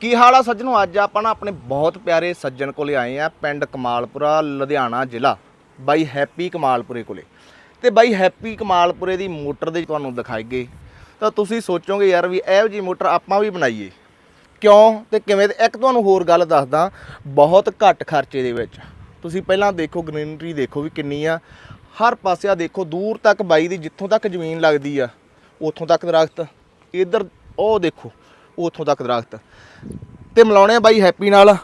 ਕੀ ਹਾਲ ਆ ਸੱਜਣੋ? ਅੱਜ ਆਪਾਂ ਨਾ ਆਪਣੇ ਬਹੁਤ ਪਿਆਰੇ ਸੱਜਣ ਕੋਲੇ ਆਏ ਆ, ਪਿੰਡ ਕਮਾਲਪੁਰਾ, ਲੁਧਿਆਣਾ ਜ਼ਿਲ੍ਹਾ, ਬਾਈ ਹੈਪੀ ਕਮਾਲਪੁਰੇ ਕੋਲੇ। ਤੇ ਬਾਈ ਹੈਪੀ ਕਮਾਲਪੁਰੇ ਦੀ ਮੋਟਰ ਦੇ ਤੁਹਾਨੂੰ ਦਿਖਾਈਏ ਤਾਂ ਤੁਸੀਂ ਸੋਚੋਗੇ ਯਾਰ ਵੀ ਇਹੋ ਜੀ ਮੋਟਰ ਆਪਾਂ ਵੀ ਬਣਾਈਏ। ਕਿਉਂ ਤੇ ਕਿਵੇਂ? ਤੇ ਇੱਕ ਤੁਹਾਨੂੰ ਹੋਰ ਗੱਲ ਦੱਸਦਾ, ਬਹੁਤ ਘੱਟ ਖਰਚੇ ਦੇ ਵਿੱਚ। ਤੁਸੀਂ ਪਹਿਲਾਂ ਦੇਖੋ, ਗ੍ਰੀਨਰੀ ਦੇਖੋ ਵੀ ਕਿੰਨੀ ਆ। ਹਰ ਪਾਸੇ ਆ ਦੇਖੋ, ਦੂਰ ਤੱਕ ਬਾਈ ਦੀ ਜਿੱਥੋਂ ਤੱਕ ਜ਼ਮੀਨ ਲੱਗਦੀ ਆ, ਉੱਥੋਂ ਤੱਕ ਦਰਖਤ। ਇੱਧਰ ਉਹ ਦੇਖੋ ਉੱਥੋਂ ਤੱਕ ਦਰਖਤ। ਤੇ ਮਿਲਾਉਣੇ ਬਾਈ ਹੈਪੀ ਨਾਲ।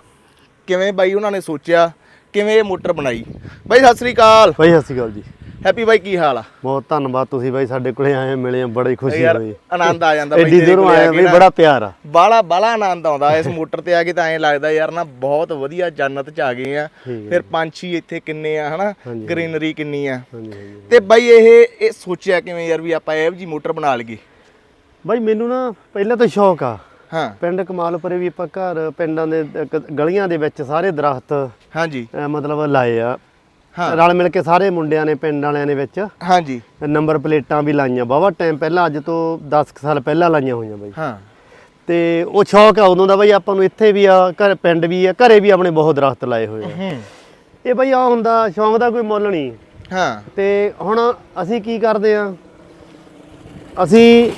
ਕਿਵੇਂ ਬਾਈ ਉਹਨਾਂ ਨੇ ਸੋਚਿਆ? ਕਿਵੇਂ ਇਹ ਮੋਟਰ ਬਣਾਈ? ਬਾਈ ਸਤਿ ਸ੍ਰੀ ਅਕਾਲ। ਬਾਈ ਸਤਿ ਸ਼੍ਰੀ ਅਕਾਲ ਜੀ। ਹੈਪੀ ਬਾਈ ਕੀ ਹਾਲ ਆ? ਬਹੁਤ ਧੰਨਵਾਦ ਤੁਸੀਂ ਬਾਈ ਸਾਡੇ ਕੋਲੇ ਆਏ ਮਿਲੇ ਆ, ਬੜੀ ਖੁਸ਼ੀ ਹੋਈ। ਆਨੰਦ ਆ ਜਾਂਦਾ ਬਾਈ ਐਡੀ ਦੂਰੋਂ ਆਏ ਬਈ। ਬੜਾ ਪਿਆਰ ਆ। ਬਾਲਾ ਬਾਲਾ ਆਨੰਦ ਆਉਂਦਾ ਇਸ ਮੋਟਰ ਤੇ ਆ ਕੇ ਤਾਂ ਐਂ ਲੱਗਦਾ ਯਾਰ ਨਾ ਬਹੁਤ ਵਧੀਆ ਜੰਨਤ ਚ ਆ ਗਏ ਆ। ਫਿਰ ਪੰਛੀ ਇੱਥੇ ਕਿੰਨੇ ਆ ਹਨਾ। ਗ੍ਰੀਨਰੀ ਕਿੰਨੀ ਆ। ਤੇ ਬਾਈ ਇਹ ਇਹ ਸੋਚਿਆ ਕਿਵੇਂ ਯਾਰ ਵੀ ਆਪਾਂ ਇਹ ਜੀ ਮੋਟਰ ਬਣਾ ਲਈਏ? ਬਾਈ ਮੈਨੂੰ ਨਾ ਪਹਿਲਾਂ ਤੋਂ ਸ਼ੌਕ ਆ। ਹਾਂ। ਪਿੰਡ ਕਮਾਲਪੁਰੇ ਵੀ ਆਪਾਂ ਘਰ ਪਿੰਡਾਂ ਦੇ ਗਲੀਆਂ ਦੇ ਵਿੱਚ ਸਾਰੇ ਦਰਖਤ ਹਾਂਜੀ। ਮਤਲਬ ਲਾਏ ਆ। ਹਾਂ। ਰਲ ਮਿਲ ਕੇ ਸਾਰੇ ਮੁੰਡਿਆਂ ਨੇ ਪਿੰਡ ਵਾਲਿਆਂ ਨੇ ਵਿੱਚ ਹਾਂਜੀ। ਨੰਬਰ ਪਲੇਟਾਂ ਵੀ ਲਾਈਆਂ। ਬਾਵਾ ਟਾਈਮ ਪਹਿਲਾਂ ਅੱਜ ਤੋਂ 10 ਕੁ ਸਾਲ ਪਹਿਲਾਂ ਲਾਈਆਂ ਹੋਈਆਂ ਬਾਈ। ਹਾਂ। ਤੇ ਉਹ ਸ਼ੌਕ ਆ ਉਦੋਂ ਦਾ ਬਾਈ ਆਪਾਂ ਨੂੰ ਇੱਥੇ ਵੀ ਆ ਘਰ ਪਿੰਡ ਵੀ ਆ ਘਰੇ ਵੀ ਆਪਣੇ ਬਹੁਤ ਦਰਖਤ ਲਾਏ ਹੋਏ ਆ। ਹੂੰ। ਇਹ ਬਾਈ ਆ ਹੁੰਦਾ ਸ਼ੌਕ ਦਾ ਕੋਈ ਮੁੱਲ ਨਹੀਂ। ਹਾਂ। ਤੇ ਹੁਣ ਅਸੀਂ ਕੀ ਕਰਦੇ ਆ? ਅਸੀਂ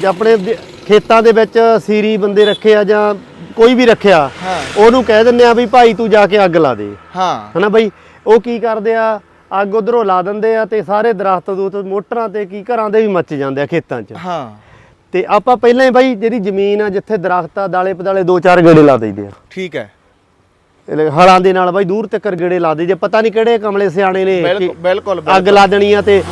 ਜੇ ਆਪਣੇ ਦੇ- ਖੇਤਾਂ ਦੇ ਵਿੱਚ ਸੀਰੀ ਬੰਦੇ ਰੱਖੇ ਆ ਜਾਂ ਕੋਈ ਵੀ ਰੱਖਿਆ ਹਾਂ। ਉਹਨੂੰ ਕਹਿ ਦਿੰਦੇ ਆ ਵੀ ਭਾਈ ਤੂੰ ਜਾ ਕੇ ਅੱਗ ਲਾ ਦੇ। ਹਾਂ। ਹਨਾ ਬਾਈ? ਉਹ ਕੀ ਕਰਦੇ ਆ? ਅੱਗ ਉਧਰੋਂ ਲਾ ਦਿੰਦੇ ਆ ਤੇ ਸਾਰੇ ਦਰਖਤ ਦੂਤ ਮੋਟਰਾਂ ਤੇ ਕੀ ਘਰਾਂ ਦੇ ਵੀ ਮੱਚ ਜਾਂਦੇ ਆ ਖੇਤਾਂ 'ਚ। ਹਾਂ। ਤੇ ਆਪਾਂ ਪਹਿਲਾਂ ਹੀ ਬਾਈ ਜਿਹੜੀ ਜ਼ਮੀਨ ਆ ਜਿੱਥੇ ਦਰਖਤ ਆ ਦਾਲੇ ਪਦਾਲੇ ਦੋ ਚਾਰ ਗੇੜੇ ਲਾ ਦਈਦੇ ਆ। ਠੀਕ ਹੈ। ਇਹ ਲੈ ਹਲਾਂ ਦੇ ਨਾਲ ਬਾਈ ਦੂਰ ਤੱਕ ਗੇੜੇ ਲਾ ਦੇ ਜੇ ਪਤਾ ਨਹੀਂ ਕਿਹੜੇ ਕਮਲੇ ਸਿਆਣੇ ਨੇ ਕਿ ਬਿਲਕੁਲ ਬਿਲਕੁਲ। ਅੱਗ ਲਾ ਦੇਣੀ ਆ ਤੇ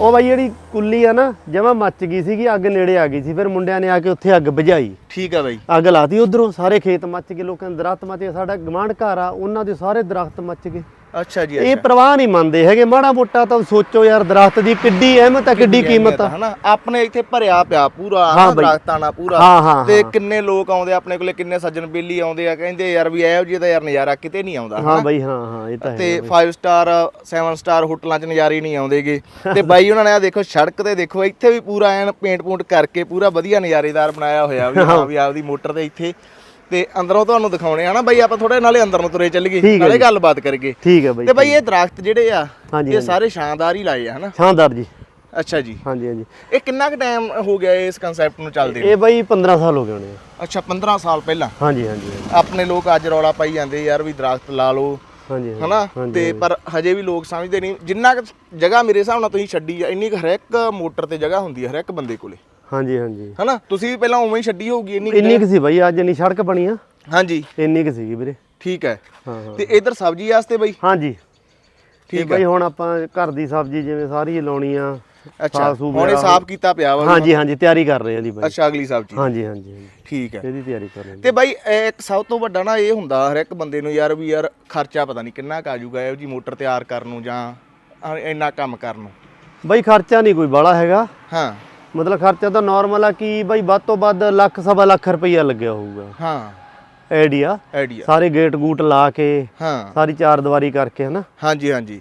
ਉਹ ਬਾਈ ਜਿਹੜੀ ਕੁੱਲੀ ਆ ਨਾ ਜਮਾ ਮੱਚ ਗਈ ਸੀਗੀ ਅੱਗ ਨੇੜੇ ਆ ਗਈ ਸੀ। ਫਿਰ ਮੁੰਡਿਆਂ ਨੇ ਆ ਕੇ ਉੱਥੇ ਅੱਗ ਬੁਝਾਈ। ਠੀਕ ਹੈ ਬਾਈ। ਅੱਗ ਲਾਤੀ ਉਧਰੋਂ ਸਾਰੇ ਖੇਤ ਮੱਚ ਗਏ ਲੋਕਾਂ ਦੇ ਦਰਖਤ ਮੱਚ ਗਏ ਸਾਡਾ ਗਮਾਂਡ ਘਰ ਆ ਉਹਨਾਂ ਦੇ ਸਾਰੇ ਦਰਖਤ ਮੱਚ ਗਏ। ਅੱਛਾ ਜੀ ਇਹ ਪ੍ਰਵਾਹ ਨਹੀਂ ਮੰਨਦੇ ਹੈਗੇ ਮਾੜਾ ਮੋਟਾ ਤਾਂ ਸੋਚੋ ਯਾਰ ਦਰਖਤ ਦੀ ਕਿੱਡੀ ਅਹਿਮਤ ਆ ਕਿੱਡੀ ਕੀਮਤ ਆ। ਹਨਾ ਆਪਣੇ ਇੱਥੇ ਭਰਿਆ ਪਿਆ ਪੂਰਾ ਹਾਂ। ਦਰਖਤਾਂ ਨਾਲ ਪੂਰਾ। ਹਾਂ, ਹਾਂ, ਤੇ ਹਾਂ। ਕਿੰਨੇ ਲੋਕ ਆਉਂਦੇ ਆਪਣੇ ਕੋਲੇ ਕਿੰਨੇ ਸੱਜਣ ਬੇਲੀ ਆਉਂਦੇ ਆ ਕਹਿੰਦੇ ਯਾਰ ਵੀ ਇਹੋ ਜਿਹੀ ਤਾਂ ਯਾਰ ਨਜ਼ਾਰਾ ਕਿਤੇ ਨਹੀਂ ਆਉਂਦਾ ਹਾਂ ਬਾਈ ਹਾਂ ਹਾਂ ਇਹ ਤਾਂ ਹੈ ਤੇ 5 ਸਟਾਰ 7 ਸਟਾਰ ਹੋਟਲਾਂ 'ਚ ਨਜ਼ਾਰੇ ਨਹੀਂ ਆਉਂਦੇਗੇ। ਤੇ ਬਾਈ ਉਹਨਾਂ ਨੇ ਆ ਦੇਖੋ ਸੜਕ ਤੇ ਦੇਖੋ ਇੱਥੇ ਵੀ ਪੂਰਾ ਐਨ ਪੇਂਟ ਪੂੰਟ ਕਰਕੇ ਪੂਰਾ ਵਧੀਆ ਨਜ਼ਾਰੇਦਾਰ ਬਣਾਇਆ ਹੋਇਆ ਵੀ ਹਾਂ ਵੀ ਆਪਦੀ ਮੋਟਰ ਤੇ ਇੱਥੇ ਤੇ ਅੰਦਰੋਂ ਤੁਹਾਨੂੰ ਦਿਖਾਉਣੇ ਆ। ਨਾ ਬਾਈ ਆਪਾਂ ਥੋੜੇ ਨਾਲੇ ਅੰਦਰ ਨੂੰ ਤੁਰੇ ਚੱਲੀਏ ਨਾਲੇ। ਗੱਲਬਾਤ ਕਰੀਏ। ਠੀਕ ਹੈ ਬਾਈ ਤੇ ਬਾਈ ਇਹ ਦਰਖਤ ਜਿਹੜੇ ਆ ਇਹ। ਸਾਰੇ ਸ਼ਾਨਦਾਰ ਹੀ ਲਾਏ ਆ ਹਨਾ? ਸ਼ਾਨਦਾਰ ਜੀ। ਅੱਛਾ ਜੀ। ਹਾਂਜੀ ਹਾਂਜੀ। ਇਹ ਕਿੰਨਾ ਕੁ ਟਾਈਮ ਹੋ ਗਿਆ ਇਸ ਕਨਸੈਪਟ ਨੂੰ ਚੱਲਦੇ? ਇਹ ਬਾਈ 15 ਸਾਲ ਹੋ ਗਏ ਹੋਣੇ ਅੱਛਾ 15 ਸਾਲ ਪਹਿਲਾਂ? ਹਾਂਜੀ ਹਾਂਜੀ ਆਪਣੇ ਲੋਕ ਅੱਜ ਰੌਲਾ ਪਾਈ ਜਾਂਦੇ ਯਾਰ ਵੀ ਦਰਖਤ ਲਾ ਲਓ। ਹਾਂਜੀ ਹਨਾ? ਤੇ ਪਰ ਹਜੇ ਵੀ ਲੋਕ ਸਮਝਦੇ ਨਹੀਂ। ਜਿੰਨਾ ਕੁ ਜਗ੍ਹਾ ਮੇਰੇ ਹਿਸਾਬ ਨਾਲ ਤੁਸੀਂ ਛੱਡੀ ਆ ਇੰਨੀ ਹਰ ਇੱਕ ਮੋਟਰ ਤੇ ਜਗ੍ਹਾ ਹੁੰਦੀ ਹੈ ਹਰ ਇੱਕ ਬੰਦੇ ਕੋਲੇ। ਹਾਂਜੀ ਹਾਂਜੀ। ਹਨਾ? ਤੁਸੀਂ ਵੀ ਪਹਿਲਾਂ ਉਵੇਂ ਹੀ ਛੱਡੀ ਹੋਊਗੀ ਇੰਨੀ ਇੰਨੀ ਕੁ ਸੀ ਬਾਈ ਅੱਜ ਇੰਨੀ ਸੜਕ ਬਣੀ ਆ? ਹਾਂਜੀ। ਇੰਨੀ ਕੁ ਸੀਗੀ ਵੀਰੇ। ਠੀਕ ਹੈ। ਤੇ ਇਧਰ ਸਬਜ਼ੀ ਵਾਸਤੇ ਬਈ? ਹਾਂਜੀ। ਠੀਕ ਬਾਈ ਹੁਣ ਆਪਾਂ ਘਰ ਦੀ ਸਬਜ਼ੀ ਜਿਵੇਂ ਸਾਰੀ ਲਾਉਣੀ ਆ ਅੱਛਾ। ਹੁਣ ਇਹ ਸਾਫ਼ ਕੀਤਾ ਪਿਆ ਵਾ ਹਾਂਜੀ ਹਾਂਜੀ ਤਿਆਰੀ ਕਰ ਰਹੇ ਆ ਜੀ ਬਾਈ। ਅੱਛਾ ਅਗਲੀ ਸਬਜ਼ੀ। ਹਾਂਜੀ ਹਾਂਜੀ ਠੀਕ ਹੈ। ਇਹਦੀ ਤਿਆਰੀ ਕਰ ਰਹੇ ਤੇ ਬਾਈ ਇੱਕ ਸਭ ਤੋਂ ਵੱਡਾ ਨਾ ਇਹ ਹੁੰਦਾ ਹਰ ਇੱਕ ਬੰਦੇ ਨੂੰ ਯਾਰ ਵੀ ਯਾਰ ਖਰਚਾ ਪਤਾ ਨਹੀਂ ਕਿੰਨਾ ਕੁ ਆ ਜਾਊਗਾ ਇਹੋ ਜੀ ਮੋਟਰ ਤਿਆਰ ਕਰਨ ਨੂੰ ਜਾਂ ਇੰਨਾ ਕੰਮ ਕਰਨ ਨੂੰ। ਬਾਈ ਖਰਚਾ ਨਹੀਂ ਕੋਈ ਬਾਲਾ ਹੈਗਾ। ਹਾਂ। ਮਤਲਬ ਖਰਚਾ ਤਾਂ ਨਾਰਮਲ ਆ ਕਿ ਬਾਈ ਵੱਧ ਤੋਂ ਵੱਧ ਲੱਖ ਸਵਾ ਲੱਖ ਰੁਪਈਆ ਲੱਗਿਆ ਹੋਊਗਾ। ਹਾਂ। ਆਈਡੀਆ? ਆਈਡੀਆ। ਸਾਰੇ ਗੇਟ ਗੂਟ ਲਾ ਕੇ ਹਾਂ। ਸਾਰੀ ਚਾਰ ਦੀਵਾਰੀ ਕਰਕੇ ਹਨਾ? ਹਾਂਜੀ ਹਾਂਜੀ।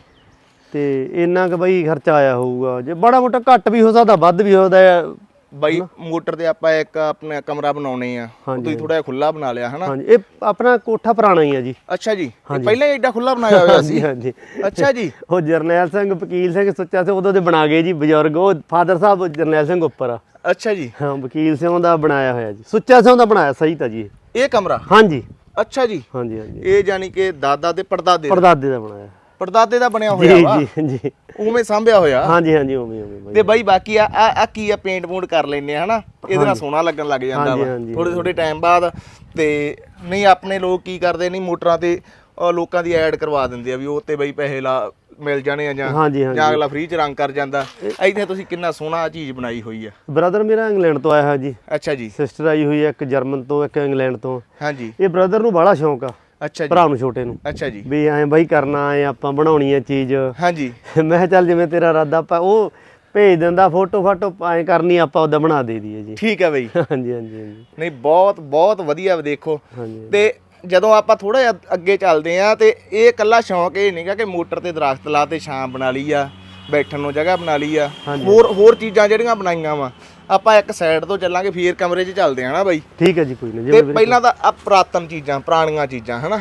ਤੇ ਇੰਨਾ ਕੁ ਬਾਈ ਖਰਚਾ ਆਇਆ ਹੋਊਗਾ। ਜੇ ਬੜਾ ਮੋਟਾ ਘੱਟ ਵੀ ਹੋ ਸਕਦਾ ਵੱਧ ਵੀ ਹੋ ਸਕਦਾ ਬਾਈ ਮੋਟਰ ਤੇ ਆਪਾਂ ਇੱਕ ਆਪਣਾ ਕਮਰਾ ਬਣਾਉਣੇ ਆ। ਤੁਸੀਂ ਥੋੜਾ ਜਿਹਾ ਖੁੱਲਾ ਬਣਾ ਲਿਆ ਹਨਾ? ਹਾਂਜੀ ਇਹ ਆਪਣਾ ਕੋਠਾ ਪੁਰਾਣਾ ਹੀ ਆ ਜੀ। ਅੱਛਾ ਜੀ ਪਹਿਲਾਂ ਹੀ ਐਡਾ ਖੁੱਲਾ ਬਣਾਇਆ ਹੋਇਆ ਸੀ? ਹਾਂਜੀ ਅੱਛਾ ਜੀ। ਉਹ ਜਰਨੈਲ ਸਿੰਘ ਵਕੀਲ ਸਿੰਘ ਸੁੱਚਾ ਸਿੰਘ ਉਦੋਂ ਦੇ ਬਣਾ ਗਏ ਜੀ ਬਜ਼ੁਰਗ। ਉਹ ਫਾਦਰ ਸਾਹਿਬ ਜਰਨੈਲ ਸਿੰਘ ਉੱਪਰ ਆ। ਅੱਛਾ ਜੀ। ਹਾਂ ਵਕੀਲ ਸਿੰਘ ਦਾ ਬਣਾਇਆ ਹੋਇਆ ਜੀ। ਸੁੱਚਾ ਸਿੰਘ ਦਾ ਬਣਾਇਆ ਸਹੀ ਤਾਂ ਜੀ ਇਹ। ਕਮਰਾ? ਹਾਂਜੀ। ਅੱਛਾ ਜੀ। ਹਾਂਜੀ ਹਾਂਜੀ। ਇਹ ਜਾਨੀ ਕਿ ਦਾਦਾ ਤੇ ਪੜਦਾਦੇ ਦਾ- ਪਰਦਾਦੇ ਦਾ ਬਣਾਇਆ। ਪੜਦਾਦੇ ਦਾ ਬਣਿਆ ਹੋਇਆ ਵਾ। ਜੀ ਜੀ। ਉਵੇਂ ਸਾਂਭਿਆ ਹੋਇਆ। ਹਾਂਜੀ ਹਾਂਜੀ ਉਵੇਂ ਉਵੇਂ ਬਾਈ ਤੇ ਬਾਈ ਬਾਕੀ ਆ ਆ ਆ ਕੀ ਆ ਪੇਂਟ ਪੂੰਟ ਕਰ ਲੈਨੇ ਆ ਹਨਾ? ਇਹਦੇ ਨਾਲ ਸੋਹਣਾ ਲੱਗਣ ਲੱਗ ਜਾਂਦਾ ਹਾਂਜੀ, ਵਾ। ਹਾਂਜੀ, ਥੋੜੇ ਥੋੜੇ ਟਾਈਮ ਬਾਅਦ ਤੇ ਨਹੀਂ ਆਪਣੇ ਲੋਕ ਕੀ ਕਰਦੇ ਨਹੀਂ ਮੋਟਰਾਂ ਤੇ ਲੋਕਾਂ ਦੀ ਐਡ ਕਰਵਾ ਦਿੰਦੇ ਆ ਵੀ ਉਹ ਤੇ ਬਈ ਪੈਸੇ ਲਾ ਮਿਲ ਜਾਣੇ ਆ ਜਾਂ ਹਾਂਜੀ ਹਾਂਜੀ। ਜਾਂ ਅਗਲਾ ਫ੍ਰੀ ਚ ਰੰਗ ਕਰ ਜਾਂਦਾ। ਇੱਥੇ ਤੁਸੀਂ ਕਿੰਨਾ ਸੋਹਣਾ ਚੀਜ਼ ਬਣਾਈ ਹੋਈ ਆ। ਬ੍ਰਦਰ ਮੇਰਾ ਇੰਗਲੈਂਡ ਤੋਂ ਆਇਆ ਹੈ ਜੀ। ਅੱਛਾ ਜੀ। ਸਿਸਟਰ ਆਈ ਹੋਈ ਹੈ ਇੱਕ ਜਰਮਨ ਤੋਂ ਇੱਕ ਇੰਗਲੈਂਡ ਤੋਂ। ਹਾਂਜੀ। ਇਹ ਬ੍ਰਦਰ ਨੂੰ ਬੜਾ ਸ਼ੌਂਕ ਆ। ਅੱਛਾ ਜੀ। ਭਰਾ ਨੂੰ ਛੋਟੇ ਨੂੰ। ਅੱਛਾ ਜੀ। ਵੀ ਐਂ ਬਾਈ ਕਰਨਾ ਐ ਆਪਾਂ ਬਣਾਉਣੀ ਐ ਚੀਜ਼। ਹਾਂਜੀ। ਮੈਂ ਕਿਹਾ ਚੱਲ ਜਿਵੇਂ ਤੇਰਾ ਇਰਾਦਾ ਆਪਾਂ ਉਹ ਭੇਜ ਦਿੰਦਾ ਫੋਟੋ ਫਾਟੋ ਐਂ ਕਰਨੀ ਆਪਾਂ ਉਹਦਾ ਬਣਾ ਦੇ ਦਈਏ ਜੀ। ਠੀਕ ਹੈ ਬਈ। ਹਾਂਜੀ ਹਾਂਜੀ ਹਾਂਜੀ। ਨਹੀਂ ਬਹੁਤ ਬਹੁਤ ਵਧੀਆ ਦੇਖੋ। ਹਾਂਜੀ ਤੇ ਜਦੋਂ ਆਪਾਂ ਥੋੜਾ ਜਿਹਾ ਅੱਗੇ ਚੱਲਦੇ ਆ ਤੇ ਇਹ ਕੱਲਾ ਸ਼ੌਂਕ ਇਹ ਨਹੀਂਗਾ ਕਿ ਮੋਟਰ ਤੇ ਦਰਖਤ ਲਾ ਤੇ ਛਾਂ ਬਣਾ ਲਈ ਆ ਬੈਠਣ ਨੂੰ ਜਗ੍ਹਾ ਬਣਾ ਲਈ ਆ। ਹੋਰ ਹੋਰ ਚੀਜ਼ਾਂ ਜਿਹੜੀਆਂ ਬਣਾਈਆਂ ਵਾ ਆਪਾਂ ਇੱਕ ਸਾਈਡ ਤੋਂ ਚੱਲਾਂਗੇ ਫੇਰ ਕਮਰੇ 'ਚ ਚੱਲਦੇ ਆ ਨਾ ਬਾਈ? ਠੀਕ ਹੈ ਜੀ ਕੋਈ ਨਹੀਂ ਤੇ ਜਿਵੇਂ ਪਹਿਲਾਂ ਤਾਂ ਆ ਪੁਰਾਤਨ ਚੀਜ਼ਾਂ ਪੁਰਾਣੀਆਂ ਚੀਜ਼ਾਂ ਹਨਾ?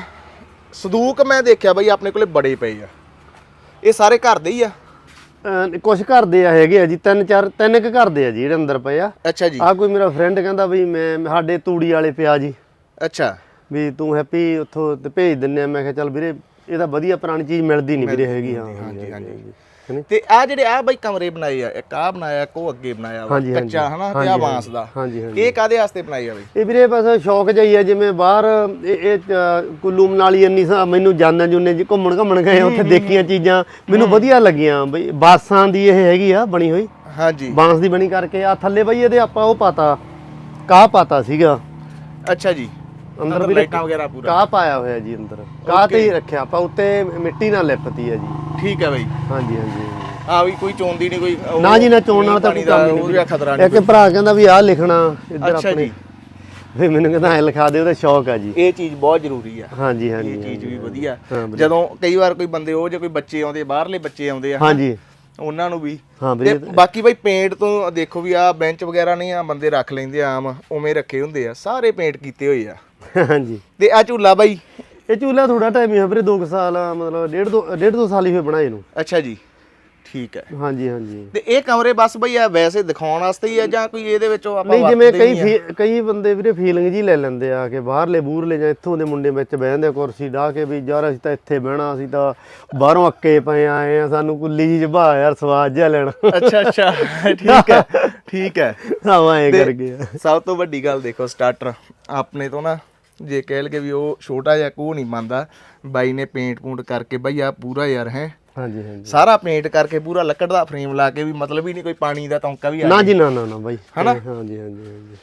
ਸੰਦੂਕ ਮੈਂ ਦੇਖਿਆ ਬਾਈ ਆਪਣੇ ਕੋਲੇ ਬੜੇ ਪਏ ਆ। ਇਹ ਸਾਰੇ ਘਰ ਦੇ ਹੀ ਆ? ਅਹ ਕੁਛ ਘਰ ਦੇ ਆ ਹੈਗੇ ਆ ਜੀ ਤਿੰਨ ਚਾਰ ਤਿੰਨ ਕੁ ਘਰ ਦੇ ਆ ਜੀ ਜਿਹੜੇ ਅੰਦਰ ਪਏ ਆ। ਅੱਛਾ ਜੀ। ਆ ਕੋਈ ਮੇਰਾ ਫਰੈਂਡ ਕਹਿੰਦਾ ਵੀ ਮੈਂ ਸਾਡੇ ਤੂੜੀ ਵਾਲੇ ਪਿਆ ਜੀ। ਅੱਛਾ। ਵੀ ਤੂੰ ਹੈਪੀ ਉੱਥੋਂ ਤੇ ਭੇਜ ਦਿੰਨੇ ਆ ਮੈਂ ਕਿਹਾ ਚੱਲ ਵੀਰੇ ਇਹ ਤਾਂ ਵਧੀਆ ਪੁਰਾਣੀ ਚੀਜ਼ ਮਿਲਦੀ ਨਹੀਂ ਵੀਰੇ ਹੈਗੀ ਹਾਂ ਹਾਂਜੀ ਹਾਂਜੀ। ਹਾਂਜੀ ਤੇ ਆ ਜਿਹੜੇ ਆ ਬਾਈ ਕਮਰੇ ਬਣਾਏ ਆ ਇੱਕ ਆ ਬਣਾਇਆ ਉਹ ਅੱਗੇ ਬਣਾਇਆ ਵਾ ਹਾਂਜੀ, ਹਾਂਜੀ। ਕੱਚਾ ਹਨਾ ਤੇ ਆ ਬਾਂਸ ਦਾ। ਹਾਂਜੀ ਹਾਂਜੀ। ਇਹ ਕਾਦੇ ਵਾਸਤੇ ਬਣਾਈ ਆ ਬਈ? ਇਹ ਵੀਰੇ ਬਸ ਸ਼ੌਕ ਜਾਈ ਆ ਜਿਵੇਂ ਬਾਹਰ ਇਹ ਇਹ ਕੁੱਲੂ ਮਨਾਲੀ ਇੰਨੀ ਸਾ ਮੈਨੂੰ ਜਾਣਨ ਜੁਨੇ ਜੀ ਘੁੰਮਣ ਘੁੰਮਣ ਗਏ ਉੱਥੇ ਦੇਖੀਆਂ ਚੀਜ਼ਾਂ ਮੈਨੂੰ ਵਧੀਆ ਲੱਗੀਆਂ ਬਈ। ਬਾਸਾਂ ਦੀ ਇਹ ਹੈਗੀ ਆ ਬਣੀ ਹੋਈ। ਹਾਂਜੀ। ਬਾਂਸ ਦੀ ਬਣੀ ਕਰਕੇ। ਆ ਥੱਲੇ ਬਈ ਇਹਦੇ ਆਪਾਂ ਉਹ ਪਾਤਾ ਕਾਹ ਪਾਤਾ ਸੀਗਾ। ਅੱਛਾ ਜੀ। ਅੰਦਰ ਅੰਦਰ ਵੀਰੇ ਲਾਈਟਾਂ ਵਗੈਰਾ ਪੂਰਾ। ਕਾਹ ਪਾਇਆ ਹੋਇਆ ਜੀ ਅੰਦਰ। ਕਾਹ ਤੇ ਹੀ ਰੱਖਿਆ ਆਪਾਂ ਉੱਤੇ ਮਿੱਟੀ ਨਾਲ ਲਿਪਤੀ ਆ ਜੀ। ਠੀਕ ਹੈ ਬਈ। ਹਾਂਜੀ ਹਾਂਜੀ। ਆ ਵੀ ਕੋਈ ਚੋਂਦੀ ਨਹੀਂ ਕੋਈ ਉਹ- ਨਾ ਜੀ ਨਾ ਚੋਣ ਨਾਲ ਤਾਂ ਕੋਈ ਪਾਣੀ ਦਾ ਕੰਮ ਉਹਦਾ ਖਤਰਾ ਨਹੀਂ ਨਹੀਂ ਇੱਕ ਭਰਾ ਕਹਿੰਦਾ ਵੀ ਆਹ ਲਿਖਣਾ ਇੱਧਰ ਅੱਛਾ ਆਪਣੇ। ਜੀ। ਵੀ ਮੈਨੂੰ ਕਹਿੰਦਾ ਐ ਲਿਖਾ ਦੇ ਉਹਦਾ ਸ਼ੌਕ ਆ ਜੀ। ਇਹ ਚੀਜ਼ ਬਹੁਤ ਜ਼ਰੂਰੀ ਆ। ਹਾਂਜੀ ਹਾਂਜੀ ਇਹ ਚੀਜ਼ ਵੀ ਵਧੀਆ। ਹਾਂ। ਜਦੋਂ ਕਈ ਵਾਰ ਕੋਈ ਬੰਦੇ ਉਹ ਜੇ ਕੋਈ ਬੱਚੇ ਆਉਂਦੇ ਬਾਹਰਲੇ ਬੱਚੇ ਆਉਂਦੇ ਆ ਹਾਂਜੀ। ਉਹਨਾਂ ਨੂੰ ਵੀ। ਹਾਂ ਤੇ ਵੀਰੇ ਬਾਕੀ ਬਈ ਪੇਂਟ ਤੋਂ ਦੇਖੋ ਵੀ ਆ ਬੈਂਚ ਵਗੈਰਾ ਨਹੀਂ ਆ ਬੰਦੇ ਰੱਖ ਲੈਂਦੇ ਆ ਆਮ ਉਵੇਂ ਰੱਖੇ ਹੁੰਦੇ ਆ। ਸਾਰੇ ਪੇਂਟ ਕੀਤੇ ਹੋਏ ਆ। ਹਾਂਜੀ। ਤੇ ਆ ਝੂਲਾ ਬਾਈ ਇਹ ਚੂਲਾ ਥੋੜਾ ਟਾਈਮ ਹੀ ਆ ਵੀਰੇ 2 ਸਾਲ ਆ, ਮਤਲਬ ਡੇਢ ਦੋ ਡੇਢ ਦੋ ਸਾਲ ਹੀ ਹੋਏ ਬਣਾਏ ਨੂੰ। ਅੱਛਾ ਜੀ ਠੀਕ ਹੈ। ਹਾਂਜੀ ਹਾਂਜੀ। ਤੇ ਇਹ ਕਮਰੇ ਬਸ ਬਈ ਆ ਵੈਸੇ ਦਿਖਾਉਣ ਵਾਸਤੇ ਹੀ ਆ ਜਾਂ ਕੋਈ ਇਹਦੇ ਵਿੱਚੋਂ ਆਪਾਂ ਨਹੀਂ ਜਿਵੇਂ ਕਈ? ਫੀ- ਕਈ ਬੰਦੇ ਵੀਰੇ ਫੀਲਿੰਗ ਜੀ ਲੈ ਲੈਂਦੇ ਆ ਕਿ ਬਾਹਰਲੇ ਬੂਰਲੇ ਜਾਂ ਇੱਥੋਂ ਦੇ ਮੁੰਡੇ ਵਿੱਚ ਬਹਿ ਜਾਂਦੇ ਆ ਕੁਰਸੀ ਢਾ ਕੇ ਵੀ ਯਾਰ ਅਸੀਂ ਤਾਂ ਇੱਥੇ ਬਹਿਣਾ ਅਸੀਂ ਤਾਂ ਬਾਹਰੋਂ ਅੱਕੇ ਪਏ ਆਏ ਆ ਸਾਨੂੰ ਕੁੱਲੀ ਜੀ ਜਭਾ ਯਾਰ ਸਵਾਦ ਜਿਹਾ ਲੈਣਾ। ਅੱਛਾ ਅੱਛਾ ਠੀਕ ਹੈ ਠੀਕ ਹੈ। ਹਵਾ ਐ ਕਰ ਗਿਆ ਸਭ ਤੋਂ ਵੱਡੀ ਗੱਲ ਦੇਖੋ ਸਟਾਰਟਰ ਆਪਣੇ ਤੋਂ ਨਾ ਜੇ ਕਹਿ ਲਗੇ ਵੀ ਉਹ ਛੋਟਾ ਜਿਹਾ ਕੋਹ ਨਹੀਂ ਮੰਨਦਾ ਬਾਈ ਨੇ ਪੇਂਟ ਪੂੰਟ ਕਰਕੇ ਬਈ ਆ ਪੂਰਾ ਯਾਰ ਹੈ। ਹਾਂਜੀ ਹਾਂਜੀ। ਸਾਰਾ ਪੇਂਟ ਕਰਕੇ ਪੂਰਾ ਲੱਕੜ ਦਾ ਫਰੇਮ ਲਾ ਕੇ ਵੀ ਮਤਲਬ ਹੀ ਨਹੀਂ ਕੋਈ ਪਾਣੀ ਦਾ ਤੌਂਕਾ ਵੀ ਆ ਨਾ ਜੀ ਨਾ ਨਾ ਨਾ ਬਾਈ। ਹਨਾ? ਹਾਂਜੀ ਹਾਂਜੀ ਹਾਂਜੀ।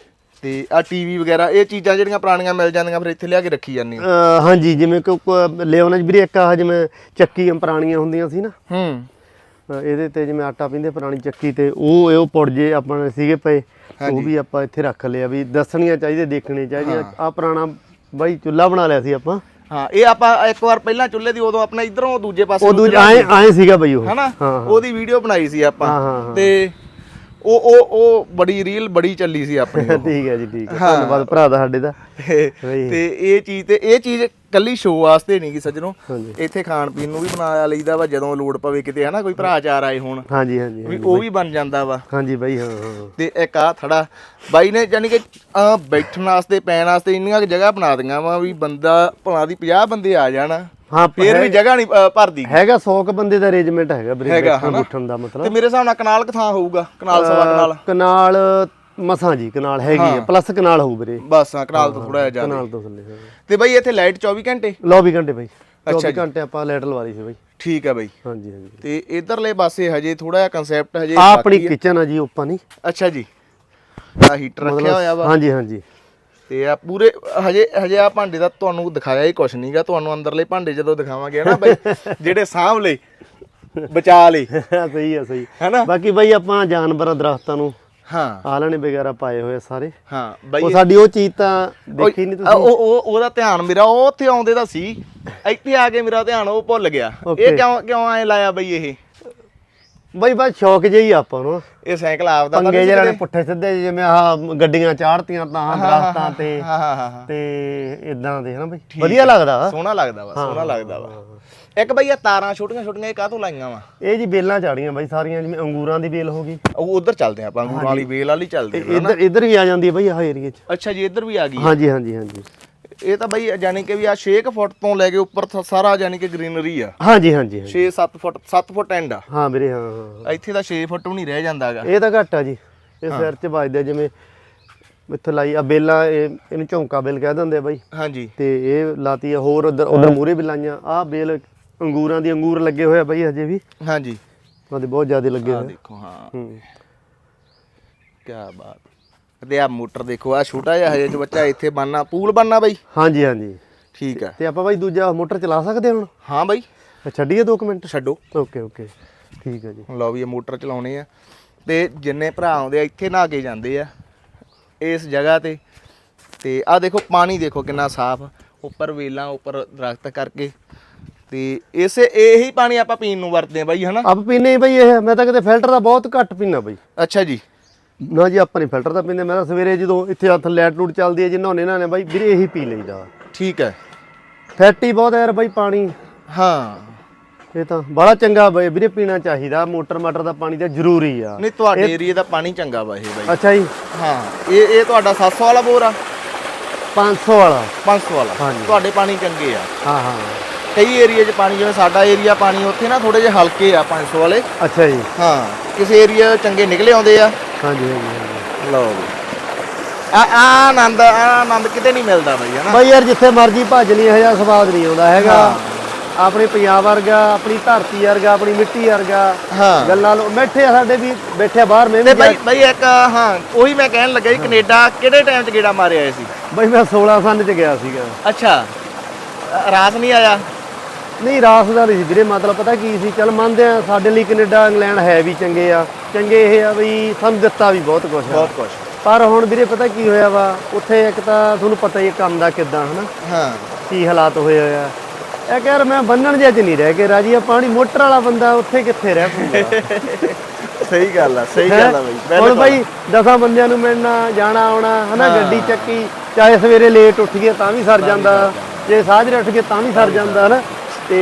ਤੇ ਆ ਟੀਵੀ ਵਗੈਰਾ ਇਹ ਚੀਜ਼ਾਂ ਜਿਹੜੀਆਂ ਪੁਰਾਣੀਆਂ ਮਿਲ ਜਾਂਦੀਆਂ ਫਿਰ ਇੱਥੇ ਲਿਆ ਕੇ ਰੱਖੀ ਜਾਂਦੀ ਹਾਂਜੀ ਜਿਵੇਂ ਕਿ ਲਿਓਨਾ ਵੀਰੇ ਇੱਕ ਆ ਜਿਵੇਂ ਚੱਕੀਆਂ ਪੁਰਾਣੀਆਂ ਹੁੰਦੀਆਂ ਸੀ ਨਾ। ਹੂੰ। ਇਹਦੇ ਤੇ ਜਿਵੇਂ ਆਟਾ ਪੀਂਦੇ ਪੁਰਾਣੀ ਚੱਕੀ ਤੇ ਉਹ ਉਹ ਪੁਰਜੇ ਆਪਣੇ ਸੀਗੇ ਪਏ ਉਹ ਵੀ ਆਪਾਂ ਇੱਥੇ ਰੱਖ ਲਿਆ ਵੀ ਦੱਸਣੀਆਂ ਚਾਹੀਦੇ ਦੇਖਣੇ ਚਾਹੀਦੀਆਂ। ਆ ਪੁਰਾਣਾ ਬਾਈ ਚੁੱਲਾ ਬਣਾ ਲਿਆ ਸੀ ਆਪਾਂ। ਹਾਂ ਇਹ ਆਪਾਂ ਇੱਕ ਵਾਰ ਪਹਿਲਾਂ ਚੁੱਲ੍ਹੇ ਦੀ ਉਦੋਂ ਆਪਣਾ ਇਧਰੋਂ ਦੂਜੇ ਪਾਸੇ ਉਹ ਦੂਜਾ ਆਏ ਆਏ ਸੀਗਾ ਬਾਈ ਉਹ। ਹਨਾ? ਉਹਦੀ ਵੀਡੀਓ ਬਣਾਈ ਸੀ ਆਪਾਂ। ਤੇ ਉਹ ਉਹ ਉਹ ਬੜੀ ਰੀਲ ਬੜੀ ਚੱਲੀ ਸੀ ਆਪਣੀ ਉਹ। ਠੀਕ ਹੈ ਜੀ ਠੀਕ ਹੈ। ਧੰਨਵਾਦ ਭਰਾ ਦਾ ਸਾਡੇ ਦਾ। ਤੇ ਬਈ। ਤੇ ਇਹ ਚੀਜ਼ ਤੇ ਇਹ ਚੀਜ਼ ਕੱਲੀ ਸ਼ੋਅ ਵਾਸਤੇ ਨਹੀਂ ਗੀ ਸੱਜਣੋ। ਹਾਂਜੀ। ਇੱਥੇ ਖਾਣ ਪੀਣ ਨੂੰ ਵੀ ਬਣਾ ਲਈਦਾ ਵਾ ਜਦੋਂ ਲੋੜ ਪਵੇ ਕਿਤੇ ਹਨਾ ਕੋਈ ਭਰਾ ਚਾਰ ਆਏ ਹੋਣ। ਹਾਂਜੀ ਹਾਂਜੀ ਵੀ ਉਹ ਵੀ ਬਣ ਜਾਂਦਾ ਵਾ। ਹਾਂਜੀ ਬਾਈ ਹਾਂ ਹਾਂ ਤੇ ਇੱਕ ਆ ਥੜਾ ਬਾਈ ਨੇ ਯਾਨੀ ਕਿ ਅਹ, ਬੈਠਣ ਵਾਸਤੇ ਪੈਣ ਵਾਸਤੇ ਇੰਨੀਆਂ ਕੁ ਜਗ੍ਹਾ ਬਣਾ ਦਿੰਗਾ ਵਾ ਵੀ ਬੰਦਾ ਭਲਾ ਦੀ 50 ਬੰਦੇ ਆ ਜਾਣ। ਹਾਂ ਫੇਰ ਵੀ ਜਗ੍ਹਾ ਨਹੀਂ ਭਰਦੀ ਹੈਗਾ 100 ਕ ਬੰਦੇ ਦਾ ਅਰੇਂਜਮੈਂਟ ਹੈਗਾ ਵੀਰੇ ਹੈਗਾ, ਬੈਠਣ ਹਨਾ? ਉੱਠਣ ਦਾ ਮਤਲਬ। ਤੇ ਮੇਰੇ ਹਿਸਾਬ ਨਾਲ ਕਨਾਲ ਕ ਥਾਂ ਹੋਊਗਾ ਕਨਾਲ ਸਵਾ ਕਨਾਲ। ਕਨਾਲ ਮਸਾਂ ਜੀ ਕਨਾਲ ਹੈਗੀ ਆ ਪਲੱਸ ਕਨਾਲ ਹੋਊ ਵੀਰੇ। ਬਸ ਹਾਂ ਕਨਾਲ ਤੋਂ ਥੋੜਾ ਜਿਹਾ ਜ਼ਿਆਦਾ। ਕਨਾਲ ਤੋਂ ਥੱਲੇ ਤੇ ਬਾਈ ਇੱਥੇ ਲਾਈਟ 24 ਘੰਟੇ? 24 ਘੰਟੇ ਬਾਈ। ਅੱਛਾ 24 ਘੰਟੇ ਆਪਾਂ ਲਾਈਟ ਲਵਾ ਲਈ ਸੀ ਬਾਈ। ਠੀਕ ਹੈ ਬਾਈ। ਹਾਂਜੀ ਹਾਂਜੀ। ਤੇ ਇਧਰਲੇ ਪਾਸੇ ਹਜੇ ਥੋੜਾ ਜਿਹਾ ਕਨਸੈਪਟ ਹਜੇ ਆ ਆਪਣੀ। ਕਿਚਨ ਆ ਜੀ ਓਪਨ ਨਹੀਂ ਅੱਛਾ ਜੀ। ਆ ਹੀਟਰ ਰੱਖਿਆ ਹੋਇਆ ਵਾ। ਹਾਂਜੀ ਹਾਂਜੀ। ਤੇ ਆ ਪੂਰੇ ਹਜੇ ਹਜੇ ਆ ਭਾਂਡੇ ਦਾ ਤੁਹਾਨੂੰ ਦਿਖਾਇਆ ਹੀ ਕੁਛ ਨਹੀਂਗਾ ਤੁਹਾਨੂੰ ਅੰਦਰਲੇ ਭਾਂਡੇ ਜਦੋਂ ਦਿਖਾਵਾਂਗੇ ਨਾ ਬਾਈ ਜਿਹੜੇ ਸਾਂਭ ਲਏ ਬਚਾ ਲਏ। ਸਹੀ ਆ ਸਹੀ। ਹੈਨਾ? ਬਾਕੀ ਬਾਈ ਆਪਾਂ ਜਾਨਵਰਾਂ ਦਰਖਤਾਂ ਨੂੰ ਹਾਂ। ਆਲਣੇ ਵਗੈਰਾ ਪਾਏ ਹੋਏ ਸਾਰੇ। ਹਾਂ ਬਾਈ ਉਹ ਸਾਡੀ ਉਹ ਚੀਜ਼ ਤਾਂ ਦੇਖੀ ਨਹੀਂ ਤੁਸੀਂ? ਉਹ ਉਹ- ਉਹਦਾ ਧਿਆਨ ਮੇਰਾ ਉਹ ਉੱਥੇ ਆਉਂਦੇ ਦਾ ਸੀ। ਇੱਥੇ ਆ ਕੇ ਮੇਰਾ ਧਿਆਨ ਉਹ ਭੁੱਲ ਗਿਆ। ਇਹ. ਕਿਉਂ ਕਿਉਂ ਐ ਲਾਇਆ ਬਈ ਇਹ? ਬਾਈ ਬਸ ਸ਼ੌਕ ਜਿਹਾ ਆਪਾਂ ਨੂੰ। ਇਹ ਸਾਈਕਲ ਆਪਦਾ ਤਾਂ ਪੰਗੇ ਜਿਹੜੇ ਪੁੱਠੇ ਸਿੱਧੇ ਜਿਵੇਂ ਆਹ ਗੱਡੀਆਂ ਚਾੜਤੀਆਂ ਤਾਂ ਦਰਖਤਾਂ ਤੇ ਤੇ ਇਦਾਂ ਦੇ ਹਨਾ ਬਾਈ? ਵਧੀਆ ਲੱਗਦਾ ਸੋਹਣਾ ਲੱਗਦਾ ਵਾ ਸੋਹਣਾ ਲੱਗਦਾ ਵਾ। ਇੱਕ ਬਈ ਆ ਤਾਰਾਂ ਛੋਟੀਆਂ ਛੋਟੀਆਂ ਇਹ ਕਾਹਤੋਂ ਲਾਈਆਂ ਵਾ? ਇਹ ਜੀ ਬੇਲਾਂ ਚਾੜੀਆਂ ਬਾਈ ਸਾਰੀਆਂ ਜਿਵੇਂ ਅੰਗੂਰਾਂ ਦੀ ਬੇਲ ਹੋ ਗਈ। ਉਹ ਉਧਰ ਚੱਲਦੇ ਆਪਾਂ ਅੰਗੂਰਾਂ ਵਾਲੀ ਵੇਲ ਵਾਲੀ ਚੱਲਦੇ ਆ। ਇੱਧਰ ਇੱਧਰ ਵੀ ਆ ਜਾਂਦੀ ਹੈ ਬਾਈ ਆਹ ਏਰੀਏ 'ਚ। ਅੱਛਾ ਜੀ ਇੱਧਰ ਵੀ ਆ ਗਈ ਹਾਂਜੀ ਹਾਂਜੀ ਹਾਂਜੀ। ਇਹ ਤਾਂ ਬਈ ਯਾਨੀ ਕਿ ਵੀ ਆ 6 ਫੁੱਟ ਤੋਂ ਲੈ ਕੇ ਉੱਪਰ ਸਾਰਾ ਯਾਨੀ ਕਿ ਗ੍ਰੀਨਰੀ ਆ। ਹਾਂਜੀ ਹਾਂਜੀ ਹਾਂਜੀ। 6 7 ਫੁੱਟ 7 ਫੁੱਟ ਐਂਡ ਆ। ਹਾਂ ਵੀਰੇ ਹਾਂ ਹਾਂ ਇੱਥੇ ਤਾਂ 6 ਫੁੱਟ ਵੀ ਨਹੀਂ ਰਹਿ ਜਾਂਦਾਗਾ। ਇਹ ਤਾਂ ਘੱਟ ਆ ਜੀ। ਇਹ ਸਿਰ 'ਚ ਵੱਜਦਾ ਜਿਵੇਂ ਇੱਥੇ ਲਾਈ ਆ ਬੇਲਾਂ ਇਹ ਇਹਨੂੰ ਝੌਂਕਾ ਬੇਲ ਕਹਿ ਦਿੰਦੇ ਆ ਬਾਈ। ਹਾਂਜੀ। ਤੇ ਇਹ ਲਾਤੀ ਆ ਹੋਰ ਉਧਰ ਉਧਰ ਮੂਰੇ ਵੀ ਲਾਈਆਂ। ਆਹ ਬੇਲ ਅੰਗੂਰਾਂ ਦੀ ਅੰਗੂਰ ਲੱਗੇ ਹੋਏ ਆ ਬਾਈ ਹਜੇ ਵੀ। ਹਾਂਜੀ। ਉਹਦੇ ਬਹੁਤ ਜ਼ਿਆਦਾ ਲੱਗੇ ਆ ਹੋਏ ਦੇਖੋ ਹਾਂ। ਹੂੰ। ਕੀ ਬਾਤ ਤੇ ਆ ਮੋਟਰ ਦੇਖੋ ਆ ਛੋਟਾ ਜਿਹਾ ਹਜੇ ਚ ਬੱਚਾ ਇੱਥੇ ਬੰਨਾ ਪੂਲ ਬੰਨਾ ਬਈ? ਹਾਂਜੀ ਹਾਂਜੀ। ਠੀਕ ਆ। ਤੇ ਆਪਾਂ ਬਾਈ ਦੂਜਾ ਮੋਟਰ ਚਲਾ ਸਕਦੇ ਹੁਣ? ਹਾਂ ਬਈ। ਛੱਡੀਏ 2 ਮਿੰਟ? ਛੱਡੋ। Okay okay. ਠੀਕ ਹੈ ਜੀ। ਲਓ ਵੀ ਇਹ ਮੋਟਰ ਚਲਾਉਣੇ ਆ। ਤੇ ਜਿੰਨੇ ਭਰਾ ਆਉਂਦੇ ਆ ਇੱਥੇ ਨਹਾ ਕੇ ਜਾਂਦੇ ਆ ਇਸ ਜਗ੍ਹਾ ਤੇ। ਤੇ ਆ ਦੇਖੋ ਪਾਣੀ ਦੇਖੋ ਕਿੰਨਾ ਸਾਫ਼ ਉੱਪਰ ਵੇਲਾਂ ਉੱਪਰ ਦਰਖਤ ਕਰਕੇ। ਤੇ ਇਸੇ ਇਹੀ ਪਾਣੀ ਆਪਾਂ ਪੀਣ ਨੂੰ ਵਰਤਦੇ ਆ ਬਾਈ ਹਨਾ? ਆਪ ਪੀਨੇ ਬਾਈ ਇਹ ਮੈਂ ਤਾਂ ਕਿਤੇ ਫਿਲਟਰ ਦਾ ਬਹੁਤ ਘੱਟ ਪੀਣਾ ਬਾਈ। ਅੱਛਾ ਜੀ। ਨਾ ਜੀ ਆਪਾਂ ਨਹੀਂ ਫਿਲਟਰ ਤਾਂ ਪੀਂਦੇ। ਮੈਂ ਤਾਂ ਸਵੇਰੇ ਜਦੋਂ ਇੱਥੇ ਹੱਥ ਲੈਟ ਲੂਟ ਚੱਲਦੀ ਹੈ ਜਿੰਨਾ ਇਹਨਾਂ ਨੇ ਬਾਈ ਵੀਰੇ ਇਹੀ ਪੀ ਲਈਦਾ ਠੀਕ ਹੈ। ਫੈਟੀ ਬਹੁਤ ਹੈ ਯਾਰ ਬਾਈ ਪਾਣੀ। ਹਾਂ। ਇਹ ਤਾਂ ਬੜਾ ਚੰਗਾ ਬਾਈ ਵੀਰੇ ਪੀਣਾ ਚਾਹੀਦਾ। ਮੋਟਰ ਮਾਟਰ ਦਾ ਪਾਣੀ ਤਾਂ ਜ਼ਰੂਰੀ ਆ। ਨਹੀਂ ਤੁਹਾਡੇ ਏਰੀਏ ਦਾ ਪਾਣੀ ਚੰਗਾ ਵਾ ਇਹ ਬਾਈ। ਅੱਛਾ ਜੀ। ਹਾਂ ਇਹ ਇਹ ਤੁਹਾਡਾ 700 ਵਾਲਾ ਬੋਰ ਆ? 500 ਵਾਲਾ। 500 ਵਾਲਾ। ਤੁਹਾਡੇ ਪਾਣੀ ਚੰਗੇ ਆ। ਹਾਂ ਹਾਂ। ਕਈ ਏਰੀਏ 'ਚ ਪਾਣੀ ਜਿਵੇਂ ਸਾਡਾ ਏਰੀਆ ਪਾਣੀ ਉੱਥੇ ਨਾ ਥੋੜੇ ਜਿਹੇ ਹਲਕੇ ਆ 500 ਵਾਲੇ। ਅੱਛਾ ਜੀ। ਹਾਂ ਕਿਸੇ ਏਰੀਆ ਚੰਗੇ ਨਿਕਲੇ ਆਉਂਦੇ ਆ। ਹਾਂਜੀ ਹਾਂਜੀ ਹਾਂਜੀ। ਲਓ ਵੀ ਆ ਆ ਆਨੰਦ ਆ ਆਨੰਦ ਕਿਤੇ ਨਹੀਂ ਮਿਲਦਾ ਬਈ ਹਨਾ? ਬਾਈ ਯਾਰ ਜਿੱਥੇ ਮਰਜ਼ੀ ਭੱਜ ਲਈ ਇਹ ਜਿਹਾ ਸਵਾਦ ਨਹੀਂ ਆਉਂਦਾ ਹੈਗਾ। ਆਪਣੇ ਪੰਜਾਬ ਵਰਗਾ ਆਪਣੀ ਧਰਤੀ ਵਰਗਾ ਆਪਣੀ ਮਿੱਟੀ ਵਰਗਾ। ਹਾਂ। ਗੱਲਾਂ ਲੋ ਬੈਠੇ ਆ ਸਾਡੇ ਵੀ ਬੈਠੇ ਆ ਬਾਹਰ ਮੈਂ ਤੇ ਵੀ ਬਈ ਬਈ ਇੱਕ ਹਾਂ ਉਹੀ ਮੈਂ ਕਹਿਣ ਲੱਗਾ ਜੀ ਕੈਨੇਡਾ ਕਿਹੜੇ ਟਾਈਮ 'ਚ ਗੇੜਾ ਮਾਰਿਆ ਆਏ ਸੀ? ਬਾਈ ਮੈਂ 16 ਸਾਲ ਚ ਗਿਆ ਸੀਗਾ। ਅੱਛਾ ਰਾਤ ਨਹੀਂ ਆਇਆ? ਨਹੀਂ ਰਾਸ ਦਾ ਨਹੀਂ ਵੀਰੇ ਮਤਲਬ ਪਤਾ ਕੀ ਸੀ ਚਲ ਮੰਨਦੇ ਆ ਸਾਡੇ ਲਈ ਕੈਨੇਡਾ ਇੰਗਲੈਂਡ ਹੈ ਵੀ ਚੰਗੇ ਆ ਚੰਗੇ ਇਹ ਆ ਬਈ ਸਾਨੂੰ ਦਿੱਤਾ ਵੀ ਬਹੁਤ ਕੁਝ ਬਹੁਤ ਕੁਝ ਪਰ ਹੁਣ ਵੀਰੇ ਪਤਾ ਕੀ ਹੋਇਆ ਵਾ ਉੱਥੇ ਇੱਕ ਤਾਂ ਤੁਹਾਨੂੰ ਪਤਾ ਹੀ ਹੈ ਕੰਮ ਦਾ ਕਿੱਦਾਂ ਹਨਾ? ਹਾਂ। ਕੀ ਹਾਲਾਤ ਹੋਏ ਹੋਏ ਆ। ਇਹ ਕਹਿ ਮੈਂ ਬੰਨਣ ਜਿਹਾ ਚ ਨਹੀਂ ਰਹਿ ਕੇ ਰਾਜੀ ਆ ਪਾਣੀ ਮੋਟਰ ਵਾਲਾ ਬੰਦਾ ਉੱਥੇ ਕਿੱਥੇ ਰਹਿ ਪੂਗਾ ਸਹੀ ਗੱਲ ਆ ਸਹੀ ਗੱਲ ਆ ਬਈ ਹੁਣ ਬਾਈ ਦਸਾਂ ਬੰਦਿਆਂ ਨੂੰ ਮਿਲਣਾ ਜਾਣਾ ਆਉਣਾ ਹਨਾ ਗੱਡੀ ਚੱਕੀ ਚਾਹੇ ਸਵੇਰੇ ਲੇਟ ਉੱਠ ਗਏ ਤਾਂ ਵੀ ਸਰ ਜਾਂਦਾ ਜੇ ਸਾਜਰੇ ਉੱਠ ਗਏ ਤਾਂ ਵੀ ਸਰ ਜਾਂਦਾ ਹਨਾ? ਤੇ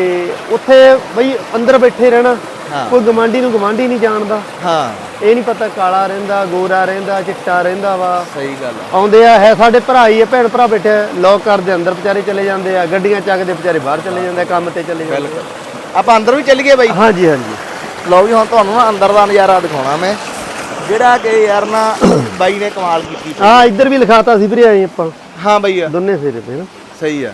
ਉੱਥੇ ਬਈ ਅੰਦਰ ਬੈਠੇ ਰਹਿਣਾ। ਹਾਂ। ਕੋਈ ਗਵਾਂਢੀ ਨੂੰ ਗਵਾਂਢੀ ਨਹੀਂ ਜਾਣਦਾ। ਹਾਂ। ਇਹ ਨਹੀਂ ਪਤਾ ਕਾਲਾ ਰਹਿੰਦਾ ਗੋਰਾ ਰਹਿੰਦਾ ਚਿੱਟਾ ਰਹਿੰਦਾ ਵਾ। ਸਹੀ ਗੱਲ ਆਉਂਦੇ ਆ ਹੈ ਸਾਡੇ ਭਰਾ ਹੀ ਆ ਭੈਣ ਭਰਾ ਬੈਠੇ ਲੋਕ ਕਰਦੇ ਅੰਦਰ ਵਿਚਾਰੇ ਚਲੇ ਜਾਂਦੇ ਆ ਗੱਡੀਆਂ ਚੱਕਦੇ ਵਿਚਾਰੇ ਬਾਹਰ ਚਲੇ ਜਾਂਦੇ ਆ, ਕੰਮ ਤੇ ਚਲੇ ਜਾਂਦੇ ਆਪਾਂ ਅੰਦਰ ਵੀ ਚੱਲ ਗਏ ਬਾਈ। ਹਾਂਜੀ ਹਾਂਜੀ। ਲਓ ਵੀ ਹੁਣ ਤੁਹਾਨੂੰ ਨਾ ਅੰਦਰ ਦਾ ਨਜ਼ਾਰਾ ਦਿਖਾਉਣਾ ਮੈਂ। ਜਿਹੜਾ ਕਿ ਯਾਰ ਨਾ ਬਾਈ ਨੇ ਕਮਾਲ ਕੀਤੀ ਆ ਇੱਧਰ ਵੀ ਲਿਖਾਤਾ ਸੀ ਵੀਰੇ ਆਏ ਆਪਾਂ। ਹਾਂ ਬਈ ਆ, ਦੋਨੇ ਫੇਰੇ ਪਏ ਨਾ। ਸਹੀ ਆ।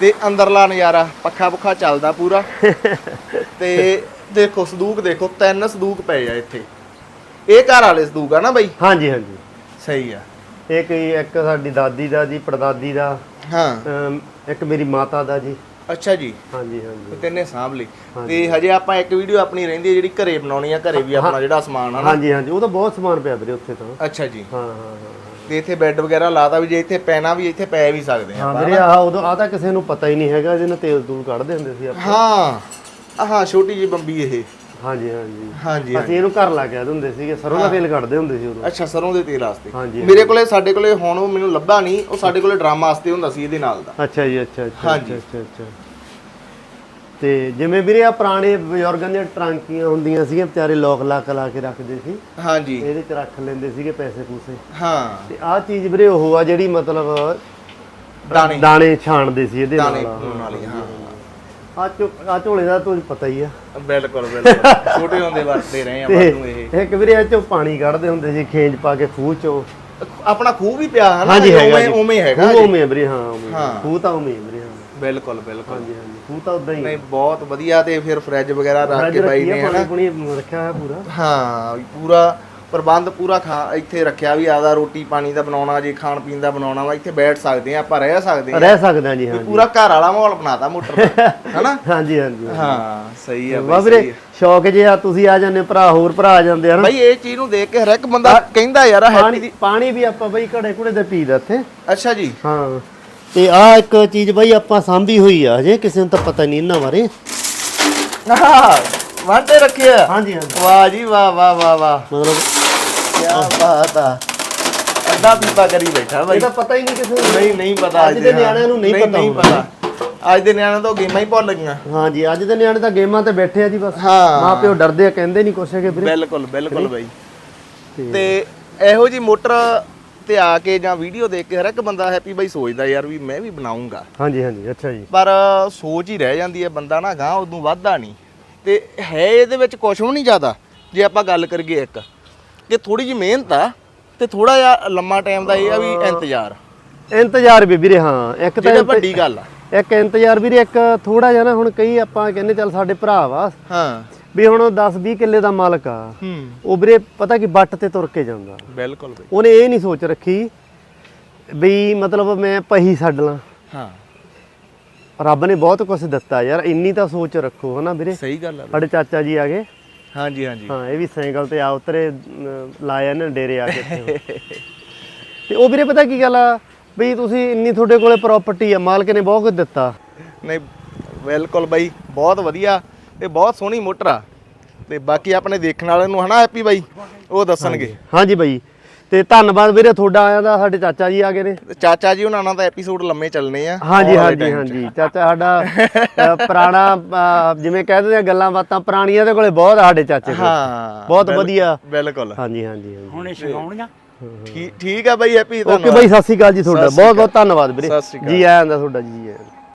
ਤੇ ਅੰਦਰਲਾ ਨਜ਼ਾਰਾ ਪੱਖਾ ਪੁੱਖਾ ਚੱਲਦਾ ਪੂਰਾ। ਤੇ ਦੇਖੋ ਸੰਦੂਕ ਦੇਖੋ ਤਿੰਨ ਸੰਦੂਕ ਪਏ ਆ ਇੱਥੇ। ਇਹ ਘਰ ਵਾਲੇ ਸੰਦੂਕ ਆ ਨਾ ਬਾਈ? ਹਾਂਜੀ ਹਾਂਜੀ। ਸਹੀ ਆ। ਇਹ ਕੋਈ ਇੱਕ ਸਾਡੀ ਦਾਦੀ ਦਾ ਜੀ ਪੜਦਾਦੀ ਦਾ। ਹਾਂ। ਅਮ, ਇੱਕ ਮੇਰੀ ਮਾਤਾ ਦਾ ਜੀ। ਅੱਛਾ ਜੀ। ਹਾਂਜੀ ਹਾਂਜੀ। ਤਿੰਨੇ ਸਾਂਭ ਲਈ ਤੇ ਹਜੇ ਆਪਾਂ ਇੱਕ ਵੀਡੀਓ ਆਪਣੀ ਰਹਿੰਦੀ ਹੈ ਜਿਹੜੀ ਘਰੇ ਬਣਾਉਣੀ ਆ ਘਰੇ ਵੀ ਆਪਣਾ ਜਿਹੜਾ ਸਮਾਨ ਆ ਨਾ। ਹਾਂਜੀ ਹਾਂਜੀ। ਉਹ ਤਾਂ ਬਹੁਤ ਸਮਾਨ ਪਿਆ ਵੀਰੇ ਉੱਥੇ ਤਾਂ। ਅੱਛਾ ਜੀ। ਹਾਂ ਹਾਂ ਹਾਂ। ਤੇ ਇੱਥੇ ਬੈੱਡ ਵਗੈਰਾ ਲਾਤਾ ਵੀ ਜੇ ਇੱਥੇ ਪੈਣਾ ਵੀ ਇੱਥੇ ਪੈ ਵੀ ਸਕਦੇ ਆ ਹਾਂ ਵੀਰੇ ਆਹ ਉਦੋਂ ਆ ਤਾਂ ਕਿਸੇ ਨੂੰ ਪਤਾ ਹੀ ਨਹੀਂ ਹੈਗਾ ਇਹਦੇ ਨਾਲ ਤੇਲ ਤੂਲ ਕੱਢਦੇ ਹੁੰਦੇ ਸੀ ਆਪਾਂ। ਹਾਂ ਆਹ ਛੋਟੀ ਜੀ ਬੰਬੀ ਇਹ। ਹਾਂਜੀ ਹਾਂਜੀ। ਹਾਂਜੀ ਅਸੀਂ ਇਹਨੂੰ ਘਰ ਲਾ ਕੇ ਆਦੇ ਹੁੰਦੇ ਸੀਗੇ ਸਰੋਂ ਦਾ ਤੇਲ ਕੱਢਦੇ ਹੁੰਦੇ ਸੀ ਉਦੋਂ। ਅੱਛਾ ਸਰੋਂ ਦੇ ਤੇਲ ਵਾਸਤੇ। ਮੇਰੇ ਕੋਲੇ ਸਾਡੇ ਕੋਲੇ ਹੁਣ ਉਹ ਮੈਨੂੰ ਲੱਭਾ ਨਹੀਂ ਉਹ ਸਾਡੇ ਕੋਲੇ ਡਰਾਮਾ ਵਾਸਤੇ ਹੁੰਦਾ ਸੀ ਇਹਦੇ ਨਾਲ ਦਾ। ਅੱਛਾ ਜੀ ਅੱਛਾ ਅੱਛਾ ਹਾਂਜੀ। ਅੱਛਾ ਅੱਛਾ ਅੱਛਾ। ਤੇ ਜਿਵੇਂ ਵੀਰੇ ਆ ਪੁਰਾਣੇ ਬਜ਼ੁਰਗਾਂ ਦੀਆਂ ਟਰਾਂਕੀਆਂ ਹੁੰਦੀਆਂ ਸੀਗੀਆਂ ਵਿਚਾਰੇ ਲੋਕ ਲਾ ਕੇ ਲਾ ਕੇ ਰੱਖਦੇ ਸੀ। ਹਾਂਜੀ। ਇਹਦੇ ਚ ਰੱਖ ਲੈਂਦੇ ਸੀਗੇ ਪੈਸੇ ਪੂਸੇ। ਹਾਂ। ਤੇ ਆਹ ਚੀਜ਼ ਵੀਰੇ ਉਹ ਆ ਜਿਹੜੀ ਮਤਲਬ ਦਾਣੇ। ਦਾਣੇ ਛਾਣਦੇ ਸੀ ਇਹਦੇ ਦਾਣੇ ਨਾਲ। ਪਾਉਣ ਵਾਲੀ ਹਾਂ। ਆ ਚੋ ਆ ਝੋਲੇ ਦਾ ਤੁਹਾਨੂੰ ਪਤਾ ਹੀ ਆ। ਬਿਲਕੁਲ ਬਿਲਕੁਲ। ਛੋਟੇ ਹੁੰਦੇ ਵਰਤਦੇ ਰਹੇ ਆ ਵਾਧੂ ਇਹ। ਇੱਕ ਵੀਰੇ ਇਹ ਚੋਂ ਪਾਣੀ ਕੱਢਦੇ ਹੁੰਦੇ ਸੀ ਖੇਂਜ ਪਾ ਕੇ ਖੂਹ ਚੋਂ। ਆਪਣਾ ਖੂਹ ਵੀ ਪਿਆ ਹੈ ਨਾ ਉਵੇਂ ਉਵੇਂ ਹੈਗਾ ਖੂਹ। ਉਵੇਂ ਵੀਰੇ ਹਾਂ ਉਵੇਂ। ਖੂਹ ਤਾਂ ਉਵੇਂ ਵੀਰੇ। ਹਾਂ ਬਿਲਕੁਲ ਬਿਲਕੁਲ। ਹਾਂਜੀ ਹਾਂਜੀ। ਖੂਹ ਤਾਂ ਉਦਾਂ ਹੀ ਨਹੀਂ ਬਹੁਤ ਵਧੀਆ ਤੇ ਫਿਰ ਫ੍ਰਿਜ ਵਗੈਰਾ ਰੱਖ ਕੇ ਬਾਈ ਨੇ ਆ ਹਨਾ ਪਾਣੀ ਪੁਣੀ ਰੱਖਿਆ ਹੋਇਆ ਪੂਰਾ। ਹਾਂ ਪੂਰਾ ਪ੍ਰਬੰਧ ਪੂਰਾ ਖਾ ਇੱਥੇ ਰੱਖਿਆ ਵੀ ਆਦਾ ਰੋਟੀ ਪਾਣੀ ਦਾ ਬਣਾਉਣਾ ਜੇ ਖਾਣ ਪੀਣ ਦਾ ਬਣਾਉਣਾ ਵਾ ਇੱਥੇ ਬੈਠ ਸਕਦੇ ਆ ਆਪਾਂ ਰਹਿ ਸਕਦੇ ਆ ਰਹਿ ਸਕਦੇ ਹਾਂ ਜੀ ਹਾਂ ਪੂਰਾ ਘਰ ਵਾਲਾ ਮਾਹੌਲ ਬਣਾਤਾ ਮੋਟਰ ਦਾ ਹਨਾ? ਹਾਂਜੀ ਹਾਂਜੀ ਹਾਂ ਸਹੀ ਆ ਬਈ ਵੀਰੇ ਸ਼ੌਕ ਜੇ ਆ ਤੁਸੀਂ ਆ ਜਾਂਦੇ ਭਰਾ ਹੋਰ ਭਰਾ ਆ ਜਾਂਦੇ ਆ। ਹਨ? ਬਈ ਇਹ ਚੀਜ਼ ਨੂੰ ਦੇਖ ਕੇ ਹਰ ਇੱਕ ਬੰਦਾ ਕਹਿੰਦਾ ਯਾਰ ਹੈਪੀ ਪਾਣੀ ਵੀ ਆਪਾਂ ਬਈ ਘੜੇ ਘੁੜੇ ਦੇ ਪੀਦਾ ਇੱਥੇ। ਅੱਛਾ ਜੀ। ਹਾਂ। ਤੇ ਆ ਇੱਕ ਚੀਜ਼ ਬਈ ਆਪਾਂ ਸਾਂਭੀ ਹੋਈ ਆ ਹਜੇ ਕਿਸੇ ਨੂੰ ਤਾਂ ਪਤਾ ਨਹੀਂ ਇਹਨਾਂ ਬਾਰੇ। ਆਹ ਵਾਂਡੇ ਰੱਖਿਆ ਹਾਂਜੀ ਹਾਂਜੀ। ਵਾਹ ਜੀ ਵਾਹ ਵਾਹ ਵਾਹ ਵਾਹ। ਮਤਲਬ ਕੀ ਬਾਤ ਆ। ਅੱਧਾ ਪੀਪਾ ਕਰੀ ਬੈਠਾ ਬਾਈ। ਇਹ ਤਾਂ ਪਤਾ ਹੀ ਨਹੀਂ ਕਿਸੇ ਨੂੰ। ਨਹੀਂ ਨਹੀਂ ਪਤਾ ਅੱਜ ਦੇ ਨਿਆਣਿਆਂ ਨੂੰ ਨਹੀਂ ਪਤਾ ਨਹੀਂ ਹੋਣਾ। ਪਤਾ। ਅੱਜ ਦੇ ਨਿਆਣਿਆਂ ਤੋਂ ਗੇਮਾਂ ਹੀ ਭੁੱਲ ਗਈਆਂ। ਹਾਂਜੀ ਅੱਜ ਦੇ ਨਿਆਣੇ ਤਾਂ ਗੇਮਾਂ ਤੇ ਬੈਠੇ ਆ ਜੀ ਬਸ। ਹਾਂ। ਮਾਂ ਪਿਓ ਡਰਦੇ ਆ ਕਹਿੰਦੇ ਨਹੀਂ ਕੁਛ ਹੈਗੇ ਵੀਰੇ। ਬਿਲਕੁਲ ਬਿਲਕੁਲ ਬਾਈ। ਤੇ ਇਹੋ ਜੀ ਮੋਟਰ ਤੇ ਆ ਕੇ ਜਾਂ ਵੀਡੀਓ ਦੇਖ ਕੇ ਹਰ ਇੱਕ ਬੰਦਾ ਹੈਪੀ ਬਾਈ ਸੋਚਦਾ ਯਾਰ ਵੀ ਮੈਂ ਵੀ ਬਣਾਉਂਗਾ। ਹਾਂਜੀ ਹਾਂਜੀ ਅੱਛਾ ਜੀ। ਪਰ ਸੋਚ ਹੀ ਰਹਿ ਜਾਂਦੀ ਹੈ ਬੰਦਾ ਨਾ ਗਾਂ ਉਦੋਂ ਵੱਧਦਾ ਨਹੀਂ। ਤੇ ਹੈ ਇਹਦੇ ਵਿੱਚ ਕੁਝ ਵੀ ਨਹੀਂ ਜ਼ਿਆਦਾ ਜੇ ਆਪਾਂ ਗੱਲ ਕਰੀਏ ਇੱਕ ਕਿ ਥੋੜੀ ਜਿਹੀ ਮਿਹਨਤ ਆ ਤੇ ਥੋੜਾ ਜਿਹਾ ਲੰਮਾ ਟਾਈਮ ਦਾ ਇਹ ਆ ਵੀ ਇੰਤਜ਼ਾਰ। ਇੰਤਜ਼ਾਰ ਵੀ ਵੀਰੇ ਹਾਂ ਇੱਕ ਤਾਂ ਵੱਡੀ ਗੱਲ ਆ। ਇੱਕ ਇੰਤਜ਼ਾਰ ਵੀਰੇ ਇੱਕ ਥੋੜਾ ਜਿਹਾ ਨਾ ਹੁਣ ਕਈ ਆਪਾਂ ਕਹਿੰਦੇ ਚੱਲ ਸਾਡੇ ਭਰਾ ਵਾ। ਹਾਂ। ਵੀ ਹੁਣ 10 20 ਕਿੱਲੇ ਦਾ ਮਾਲਕ ਆ ਹੂੰ। ਉਹ ਵੀਰੇ ਪਤਾ ਕਿ ਬੱਟ ਤੇ ਤੁਰ ਕੇ ਜਾਂਦਾ। ਬਿਲਕੁਲ ਬਈ। ਉਹਨੇ ਇਹ ਨਹੀਂ ਸੋਚ ਰੱਖੀ ਵੀ ਮਤਲਬ ਮੈਂ ਪਹੀ ਛੱਡ ਲਾਂ। ਹਾਂ। ਰੱਬ ਨੇ ਬਹੁਤ ਕੁਝ ਦਿੱਤਾ ਯਾਰ ਇੰਨੀ ਤਾਂ ਸੋਚ ਰੱਖੋ ਹਨਾ ਵੀਰੇ? ਸਹੀ ਗੱਲ ਆ ਬਈ। ਸਾਡੇ ਚਾਚਾ ਜੀ ਆ ਗਏ। ਹਾਂਜੀ ਹਾਂਜੀ। ਹਾਂ ਇਹ ਵੀ ਸਾਈਕਲ ਤੇ ਆ ਉਤਰੇ ਅਮ, ਲਾਇਆ ਨੇ ਡੇਰੇ ਆ ਕੇ ਇੱਥੇ। ਤੇ ਉਹ ਵੀਰੇ ਪਤਾ ਕੀ ਗੱਲ ਆ ਵੀ ਤੁਸੀਂ ਇੰਨੀ ਤੁਹਾਡੇ ਕੋਲੇ ਪ੍ਰਾਪਰਟੀ ਆ ਮਾਲਕ ਨੇ ਬਹੁਤ ਕੁਝ ਦਿੱਤਾ। ਨਹੀਂ ਬਿਲਕੁਲ ਬਾਈ ਬਹੁਤ ਵਧੀਆ। ਤੇ ਬਹੁਤ ਸੋਹਣੀ ਮੋਟਰ ਆ। ਤੇ ਬਾਕੀ ਆਪਣੇ ਦੇਖਣ ਵਾਲਿਆਂ ਨੂੰ ਹਨਾ ਹੈਪੀ ਬਾਈ ਉਹ ਦੱਸਣਗੇ। ਹਾਂਜੀ। ਬਾਈ। ਤੇ ਧੰਨਵਾਦ ਵੀਰੇ ਤੁਹਾਡਾ ਆਇਆ ਦਾ ਸਾਡੇ ਚਾਚਾ ਜੀ ਆ ਗਏ ਨੇ। ਚਾਚਾ ਜੀ ਉਹਨਾਂ ਨਾਲ ਤਾਂ ਐਪੀਸੋਡ ਲੰਮੇ ਚੱਲਣੇ ਆ। ਹਾਂਜੀ ਹਾਂਜੀ। ਹਾਂਜੀ। ਚਾਚਾ ਸਾਡਾ ਪੁਰਾਣਾ ਜਿਵੇਂ ਕਹਿ ਦਿੰਦੇ ਆ ਗੱਲਾਂ ਬਾਤਾਂ ਪੁਰਾਣੀਆਂ ਦੇ ਕੋਲੇ ਬਹੁਤ ਸਾਡੇ ਚਾਚੇ ਕੋਲ। ਹਾਂ ਬਹੁਤ ਵਧੀਆ। ਬਿਲਕੁਲ। ਹਾਂਜੀ ਹਾਂਜੀ ਹਾਂਜੀ। ਹੁਣ ਇਹ ਛਗਾਉਣੀਆਂ ਠੀਕ ਠੀਕ ਆ ਬਾਈ ਹੈਪੀ ਓਕੇ ਬਾਈ ਸਤਿ ਸ਼੍ਰੀ ਅਕਾਲ ਜੀ ਤੁਹਾਡਾ। ਬਹੁਤ ਬਹੁਤ ਧੰਨਵਾਦ ਵੀਰੇ। ਜੀ ਆਇਆਂ ਦਾ ਤੁਹਾਡਾ ਜੀ ਆਇਆਂ।